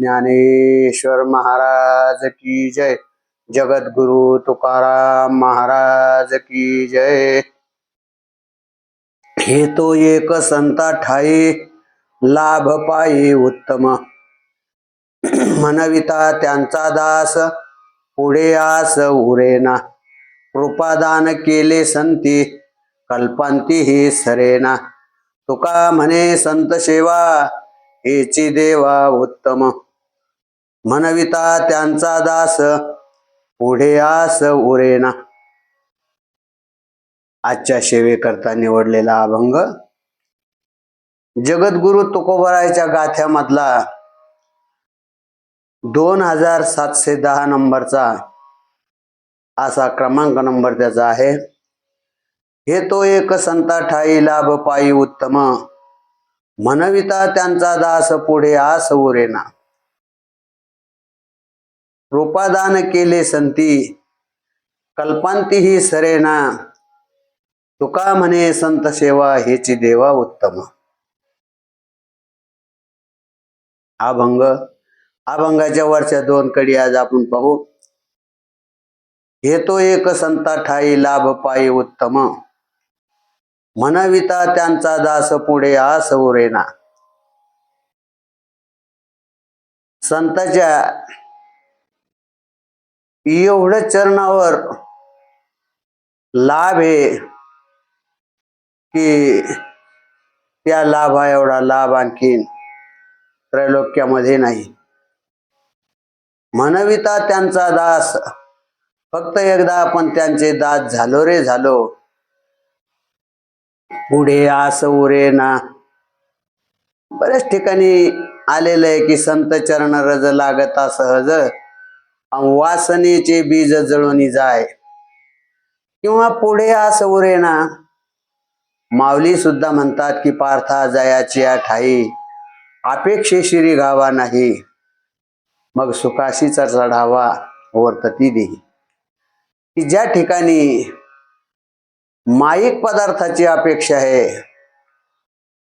ज्ञानेश्वर महाराज की जय। जगद्गुरु तुकाराम महाराज की जय। हे तो एक संता ठाई लाभ पायी उत्तम। मनविता त्यांचा दास पुढे आस उरेना कृपादान केले संती कल्पांती ही सरेना तुका म्हणे संत सेवा हेची देवा उत्तम। म्हणविता त्यांचा दास पुढे आस उरेना आजच्या सेवेकरता निवडलेला अभंग. जगद्गुरु तुकोबरायच्या गाथ्यामधला दोन हजार सातशे दहा नंबरचा असा क्रमांक नंबर त्याचा आहे. हे तो एक संता ठाई लाभ पायी उत्तम. म्हणविता त्यांचा दास पुढे आस उरेना रूपादान केले संती कल्पांती ही सरेना. तुका म्हणे संत सेवा हेची देवा उत्तम. अभंग अभंगाच्या वरच्या दोन कडी आज आपण पाहू. हे तो एक संता ठाई लाभ पायी उत्तम. म्हणविता त्यांचा दास पुढे आस उरेना संताच्या एवढं चरणावर लाभ आहे की त्या लाभा एवढा लाभ आणखीन त्रैलोक्यामध्ये नाही. म्हणविता त्यांचा दास. फक्त एकदा आपण त्यांचे दास झालो रे झालो. पुढे आस उरे ना. बऱ्याच ठिकाणी आलेलं आहे की संत चरण रज लागता सहज. वासनेचे बीज जळून जाय. किंवा पुढे आस उरेना माऊली सुद्धा म्हणतात की पार्था जयाची या ठाई अपेक्षेशिरी गावा नाही. मग सुखाशीचा चढावा वर्तती दे की ज्या ठिकाणी माईक पदार्थाची अपेक्षा आहे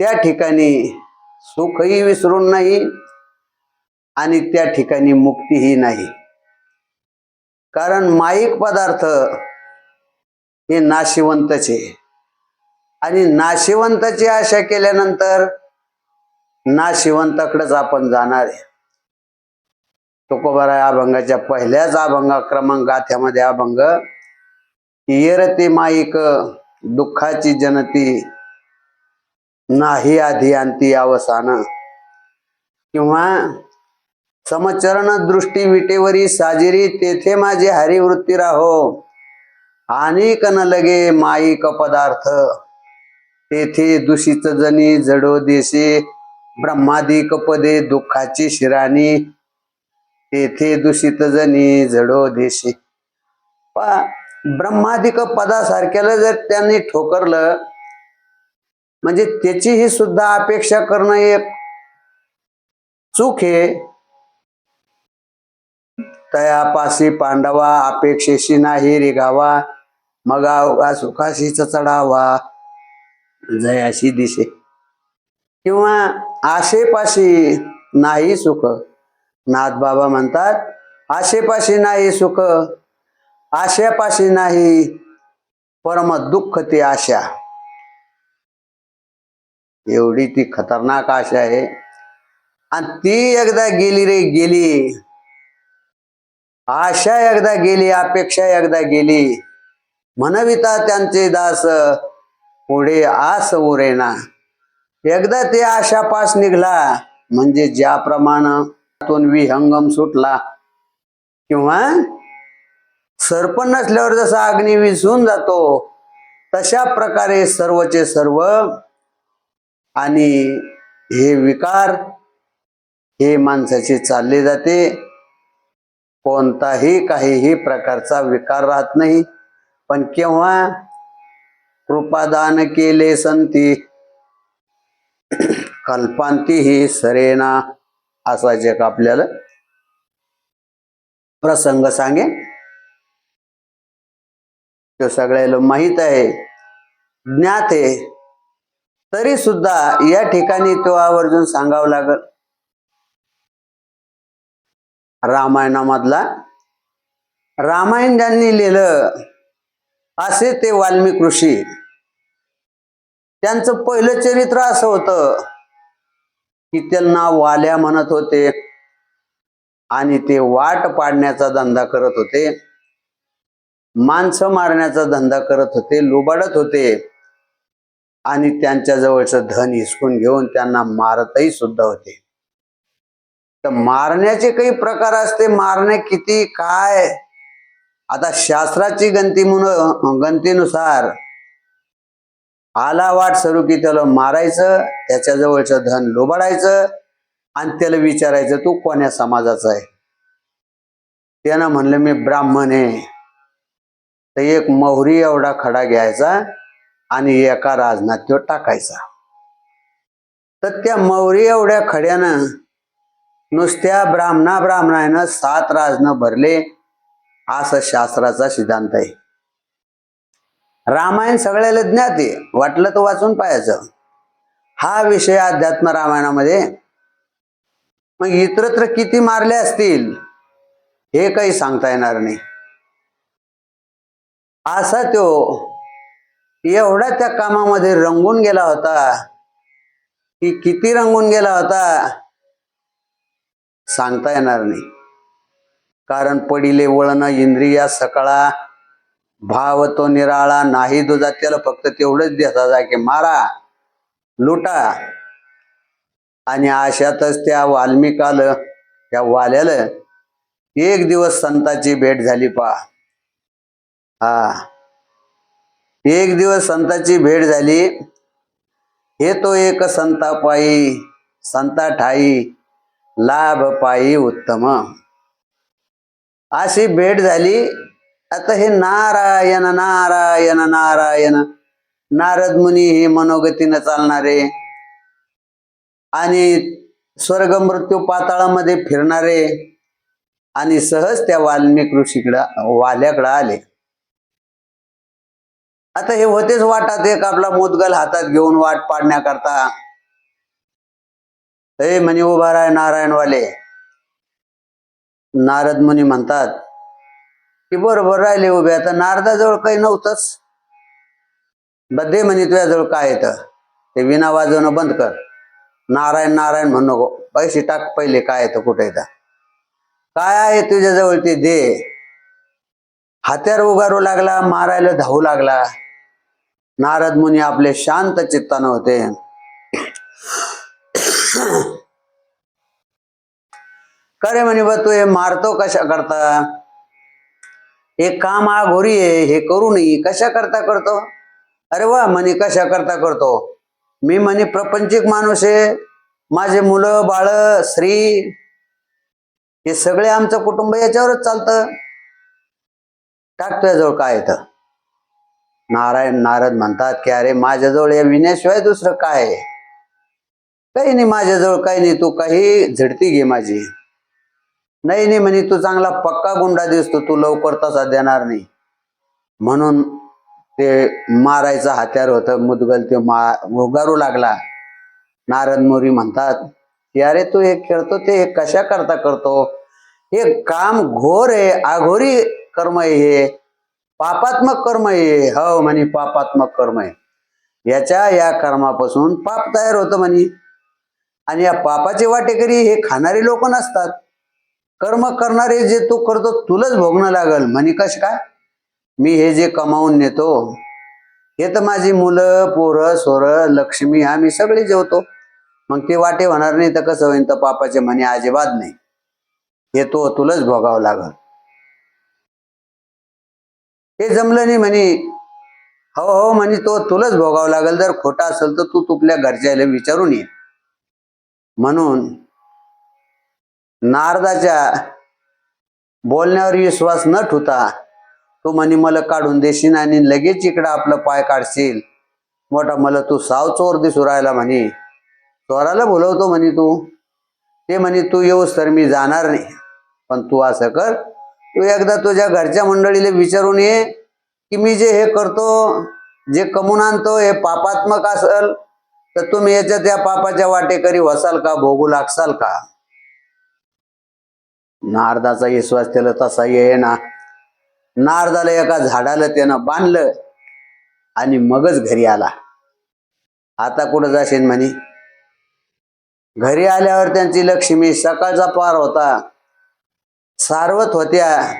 त्या ठिकाणी सुखही विसरून नाही आणि त्या ठिकाणी मुक्तीही नाही. कारण माईक पदार्थ हे नाशिवंतचे. आणि नाशिवंताची आशा केल्यानंतर नाशिवंताकडेच आपण जाणार आहे. तुकोबारा अभंगाच्या पहिल्याच अभंग क्रमांक गाथ्यामध्ये अभंग येरती माईक दुःखाची जनती नाही आधी अंती अवसान. किंवा समचरण दृष्टी विटेवरी साजिरी तेथे माझे हरिवृत्ती राहो. अनेक न लगे माईक पदार्थ. तेथे दूषित जनी जडो देशे ब्रह्मादिक पदे दुःखाची शिराणी. तेथे दूषित जनी जडो देशे. पा ब्रह्मादिक पदासारख्याला जर त्यांनी ठोकरलं म्हणजे त्याचीही सुद्धा अपेक्षा करणं एक चूक आहे तयापासी पांडवा अपेक्षेशी नाही रिगावा मग अवघा सुखाशीच चढावा. जयाशी दिसे. किंवा आशेपाशी नाही सुख. नाथ बाबा म्हणतात आशेपाशी नाही सुख. आशेपाशी नाही परम दुःख ती आशा. एवढी ती खतरनाक आशा आहे. आणि ती एकदा गेली रे गेली. आशा एकदा गेली अपेक्षा एकदा गेली. म्हणविता त्यांचे दास पुढे आस उरेना. एकदा ते आशा पास निघला म्हणजे ज्याप्रमाणे विहंगम सुटला. किंवा सर्प नसल्यावर जसा अग्नी विझून जातो तशा प्रकारे सर्वचे सर्व आणि हे विकार हे माणसाचे चालले जाते. कोणताही काहीही प्रकारचा विकार राहत नाही. पण केव्हा कृपादान केले संती कल्पांती ही सरेना असा जग आपल्याला प्रसंग सांगे तो सगळ्याला माहीत आहे. ज्ञात आहे तरी सुद्धा या ठिकाणी तो आवर्जून सांगावं लागल. रामायणामधला. रामायण ज्यांनी लिहिलं असे ते वाल्मिक ऋषी. त्यांचं पहिलं चरित्र असं होतं की त्यांना वाल्या म्हणत होते आणि ते वाट पाडण्याचा धंदा करत होते. माणसं मारण्याचा धंदा करत होते लुबाडत होते. आणि त्यांच्या जवळचं धन हिसकून घेऊन त्यांना मारतही सुद्धा होते. तर मारण्याचे काही प्रकार असते मारणे किती काय? आता शास्त्राची गंती म्हणून गंतीनुसार आला वाट सरू की त्याला मारायचं त्याच्या जवळचं धन लोबाडायचं आणि त्याला विचारायचं तू कोण्या समाजाचा आहे? त्यानं म्हणलं मी ब्राह्मण आहे. तर एक मोहरी एवढा खडा घ्यायचा आणि एका राजनात तो टाकायचा. तर त्या मोहरी एवढ्या खड्यानं नुसत्या ब्राह्मणा ब्राह्मणानं सात राजनं भरले असं शास्त्राचा सिद्धांत आहे. रामायण सगळ्याला ज्ञात आहे वाटलं तर वाचून पाहायचं. हा विषय अध्यात्म रामायणामध्ये मग इतरत्र किती मारले असतील हे काही सांगता येणार नाही. असा तो एवढा त्या कामामध्ये रंगून गेला होता की किती रंगून गेला होता सांगता येणार नाही. कारण पडिले वळण इंद्रिया सकाळा भाव तो निराळा नाही दुजा त्याला फक्त तेवढंच देता की मारा लुटा. आणि अशातच त्या वाल्मिकाल त्या वाल्याला एक दिवस संताची भेट झाली पा. हा. एक दिवस संताची भेट झाली. हे तो एक संता पायी संता ठाई लाभ पायी उत्तम. अशी भेट झाली. आता हे नारायण नारायण नारायण. नारद मुनी हे मनोगतीनं चालणारे. आणि स्वर्ग मृत्यू पाताळामध्ये फिरणारे. आणि सहज त्या वाल्मिक ऋषीकडं वाल्याकडं आले. आता हे होतेच वाटात एक आपला मुदगल हातात घेऊन वाट पाडण्याकरता. हे म्हणे उभा राय नारायणवाले. नारद मुनी म्हणतात की बरोबर राहिले उभे आता नारदाजवळ काही नव्हतंच. बदे म्हणे तुझ्याजवळ काय येतं ते विना वाजवणं बंद कर. नारायण नारायण म्हणू नको. पैसे टाक पहिले काय येतं कुठे येतं काय आहे तुझ्याजवळ ते दे? हात्यार उगारू लागला मारायला धावू लागला. नारद मुनी आपले शांत चित्तानं होते. करे म्हणे बा तू हे मारतो कशा करता हे काम आघोरी आहे हे करू नये. कशा करता? करतो अरे वा म्हणे कशा करता? करतो मी म्हणे प्रपंचिक माणूस आहे. माझे मुलं बाळ स्त्री हे सगळे आमचं कुटुंब याच्यावरच चालतं. टाक तुझ्याजवळ काय येतं? नारायण नारद म्हणतात की अरे माझ्याजवळ या विण्याशिवाय दुसरं काय आहे? काही नाही माझ्याजवळ काही नाही. तू काही झडती घे माझी. नाही नाही म्हणे तू चांगला पक्का गुंडा दिसतो तू लवकर तसा देणार नाही. म्हणून ते मारायचं हत्यार होतं मुदगल ते मा उगारू लागला. नारद मोरी म्हणतात की अरे तू हे खेळतो ते हे कशा करता करतो? हे काम घोर आहे आघोरी कर्म हे. पापात्मक कर्म आहे हो म्हणे पापात्मक कर्म आहे. याच्या या कर्मापासून पाप तयार होतं म्हणे. आणि या पापाचे वाटेकरी हे खाणारे लोक नसतात. कर्म करणारे जे तू करतो तुलाच भोगणं लागल. म्हणे कश काय? मी हे जे कमावून नेतो हे तर माझी मुलं पोरं स्वर लक्ष्मी आम्ही सगळे जेवतो. मग ते वाटे होणार नाही तर कसं होईन? तर पापाचे म्हणे अजिबात नाही. हे तो तुलाच भोगावं लागल. हे जमलं नाही म्हणे. हो हो म्हणे तो तुलाच भोगावं लागल. जर खोटा असेल तर तू तुपल्या घरच्याला विचारून ये. म्हणून नारदाच्या बोलण्यावर विश्वास न ठुता तू म्हणे मला काढून देशील आणि लगेच इकडं आपलं पाय काढशील. मोठा मला तू साव चोर दिसू राहिला म्हणे. चोराला बोलवतो म्हणे तू. ते म्हणे तू येऊस तर मी जाणार नाही. पण तू असं कर. तू एकदा तुझ्या घरच्या मंडळीला विचारून ये की मी जे हे करतो जे कमवून आणतो हे पापात्मक असेल तर तुम्ही याच्या त्या पापाच्या वाटेकरी वसाल का भोगू लागसाल का? नारदाचा विश्वास त्याला तसा ये ना नारदाला एका झाडाला त्यानं बांधलं आणि मगच घरी आला. आता कुठं जाशील म्हणे? घरी आल्यावर त्यांची लक्ष्मी सकाळचा पार होता. सारवत होत्या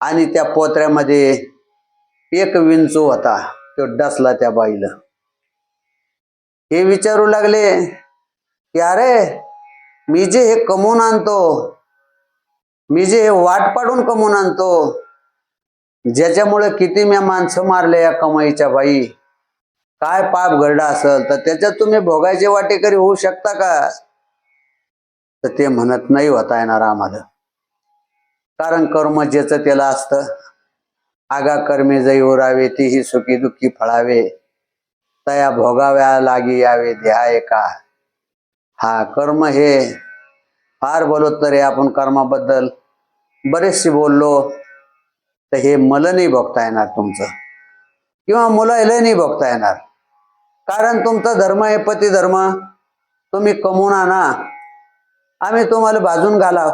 आणि त्या पोत्र्यामध्ये एक विंचू होता. तो डसला त्या बाईला. हे विचारू लागले की अरे मी जे हे कमवून आणतो मी जे हे वाट पाडून कमवून आणतो ज्याच्यामुळे किती मी माणसं मारले या कमाईच्या बाई? काय पाप घडला असेल? तर त्याच्यात तुम्ही भोगायचे वाटेकरी होऊ शकता का? तर ते म्हणत नाही होता येणार आम्हाला. कारण कर्म ज्याचं त्याला असतं. आगा कर्मे जई उरावे तीही सुखी दुःखी फळावे. तया भोगाव्या लागी यावे ध्याय का? हा कर्म हे फार बोलत तरी आपण कर्माबद्दल बरेचसे बोललो तर हे मला नाही बघता येणार तुमचं. किंवा मुलाला नाही बघता येणार. कारण तुमचा धर्म हे पती धर्म तुम्ही कमवून आणा आम्ही तुम्हाला बाजून घालाव.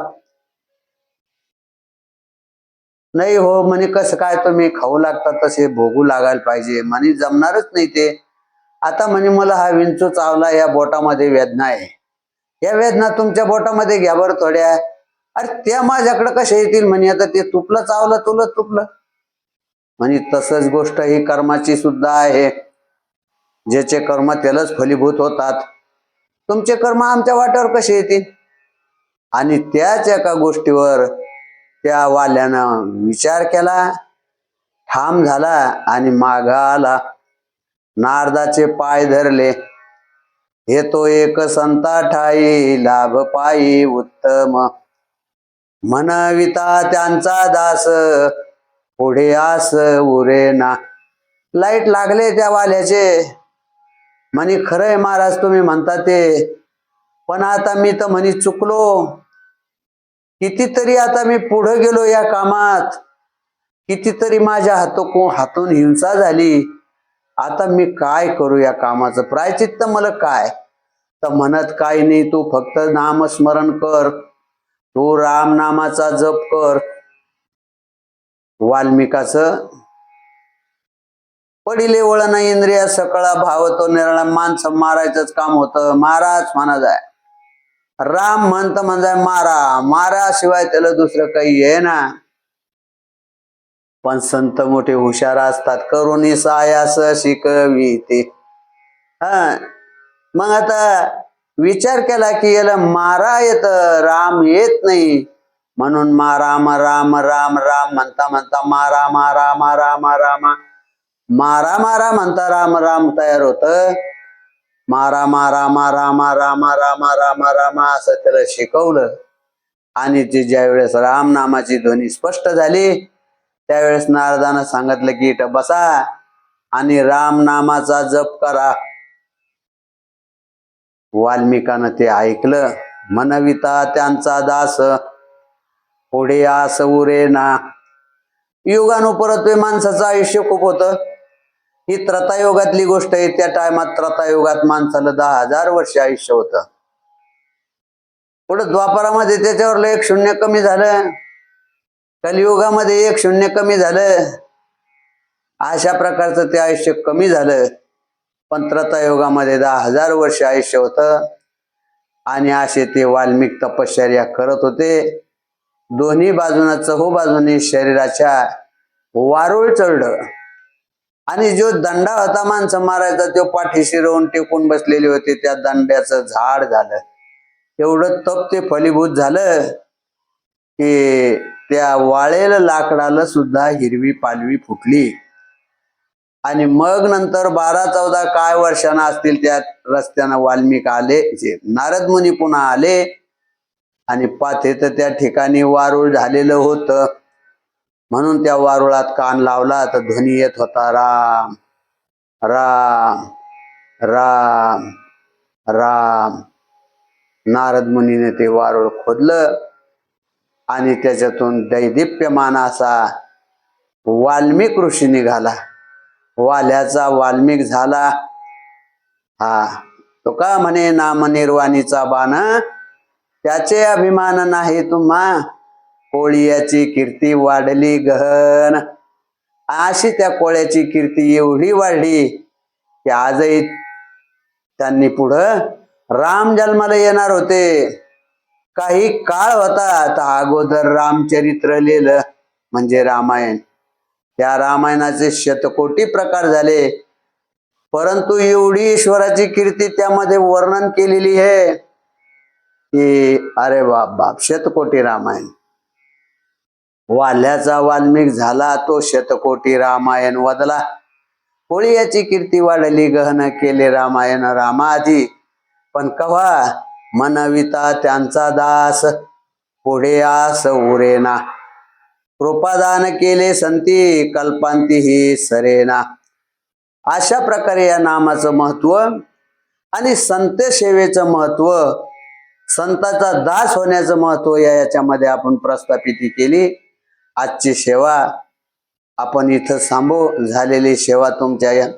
नाही हो म्हणे कसं काय तुम्ही खाऊ लागता तसे भोगू लागायला पाहिजे. म्हणे जमणारच नाही ते. आता म्हणे मला हा विंचू चावला या बोटामध्ये वेदना आहे. या वेदना तुमच्या बोटामध्ये घ्या बरं थोड्या. अरे त्या माझ्याकडे कशा येतील म्हणे आता ते तुपलं चावलं तुला तुपलं. म्हणे तसंच गोष्ट ही कर्माची सुद्धा आहे ज्याचे कर्म त्यालाच फलीभूत होतात. तुमचे कर्म आमच्या वाट्यावर कसे येतील? आणि त्याच एका गोष्टीवर त्या वाल्यानं विचार केला ठाम झाला आणि मागा आला. नारदाचे पाय धरले. हे तो एक संता ठाई लाभ पायी उत्तम. म्हणविता त्यांचा दास पुढे आस उरे ना. लाइट लागले त्या वाल्याचे. म्हणे खरंय महाराज तुम्ही म्हणता ते. पण आता मी तर म्हणे चुकलो. कितीतरी आता मी पुढे गेलो या कामात. कितीतरी माझ्या हातो हातून हिंसा झाली. आता मी काय करू या कामाचं? प्रायचित्त मला काय? तर म्हणत काय नाही तू फक्त नामस्मरण कर. तू राम नामाचा जप कर. वाल्मिकाचं पडिले वळण इंद्रिया सकळा भाव तो निराळा माणसं मारायचंच काम होतं. महाराज म्हणा जाय राम म्हणत म्हणजे मारा मारा शिवाय त्याला दुसरं काही आहे ना. पण संत मोठे हुशार असतात. करुणी सायास शिकवी ते हा. मग आता विचार केला की याला मारा येत राम येत नाही. म्हणून मा राम राम राम राम म्हणता म्हणता मारा मारा मारा मारा मारा मारा म्हणता राम राम तयार होत. मारा मारा मारा मारा मारा मारा मारा मा असं त्याला शिकवलं. आणि ते ज्या वेळेस राम नामाची ध्वनी स्पष्ट झाली त्यावेळेस नारदानं सांगितलं की इथं बसा आणि राम नामाचा जप करा. वाल्मिकानं ते ऐकलं. मनविता त्यांचा दास. पुढे आस उरे ना. युगानुपरत माणसाचं आयुष्य खूप होतं. ही त्रतायुगातली गोष्ट आहे. त्या टायमात त्रतायुगात माणसाला दहा हजार वर्ष आयुष्य होतं. पुढे द्वापारामध्ये त्याच्यावर एक शून्य कमी झालं. कलियुगामध्ये एक शून्य कमी झालं. अशा प्रकारचं ते आयुष्य कमी झालं. पण त्रतायुगामध्ये दहा हजार वर्ष आयुष्य होतं. आणि असे ते वाल्मिक तपश्चर्या करत होते. दोन्ही बाजूनं चहू बाजूने शरीराच्या वारुळ चढलं. आणि जो दंडा होता माणसं मारायचा तो पाठीशी रोवून टेकून बसलेले होते. त्या दंड्याचं झाड झालं. एवढं तप ते फलीभूत झालं की त्या वाळेल लाकडाला सुद्धा हिरवी पालवी फुटली. आणि मग नंतर बारा चौदा काय वर्षांना असतील त्या रस्त्यानं वाल्मिक आले जे नारद मुनी पुन्हा आले. आणि पाथे तर त्या ठिकाणी वारुळ झालेलं होतं. म्हणून त्या वारुळात कान लावला तर ध्वनी येत होता राम राम राम राम. नारद मुनीने ते वारुळ खोदलं. आणि त्याच्यातून दैदिप्यमान असा वाल्मिक ऋषी निघाला. वाल्याचा वाल्मिक झाला. हा तो का म्हणे नाम निर्वाणीचा बाण? त्याचे अभिमान नाही तुम्हा. कोळीयाची कीर्ती वाढली गहन. अशी त्या कोळ्याची कीर्ती एवढी वाढली की आजही त्यांनी पुढं राम जन्माला येणार होते. काही काळ होता. आता अगोदर रामचरित्र लिहिलं म्हणजे रामायण. त्या रामायणाचे शतकोटी प्रकार झाले. परंतु एवढी ईश्वराची कीर्ती त्यामध्ये वर्णन केलेली आहे की अरे बाप बाप शतकोटी रामायण. वाल्याचा वाल्मिक झाला तो शतकोटी रामायण वदला. कोळी याची कीर्ती वाढली गहन केले रामायण रामाधी पण कव्हा? मनविता त्यांचा दास. पुढे आस उरेना कृपादान केले संती कल्पांती ही सरेना. अशा प्रकारे या नामाचं महत्त्व आणि संत सेवेचं महत्त्व संताचा दास होण्याचं महत्त्व या याच्यामध्ये आपण प्रस्थापित केली. आजची सेवा आपण इथं थांबू. झालेली सेवा तुमच्या या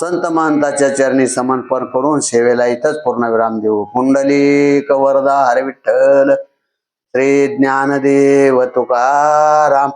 संत महंताच्या चरणी समर्पण करून सेवेला इथंच पूर्णविराम देऊ. कुंडली कवरदा हरे विठ्ठल श्री ज्ञानदेव तुकाराम.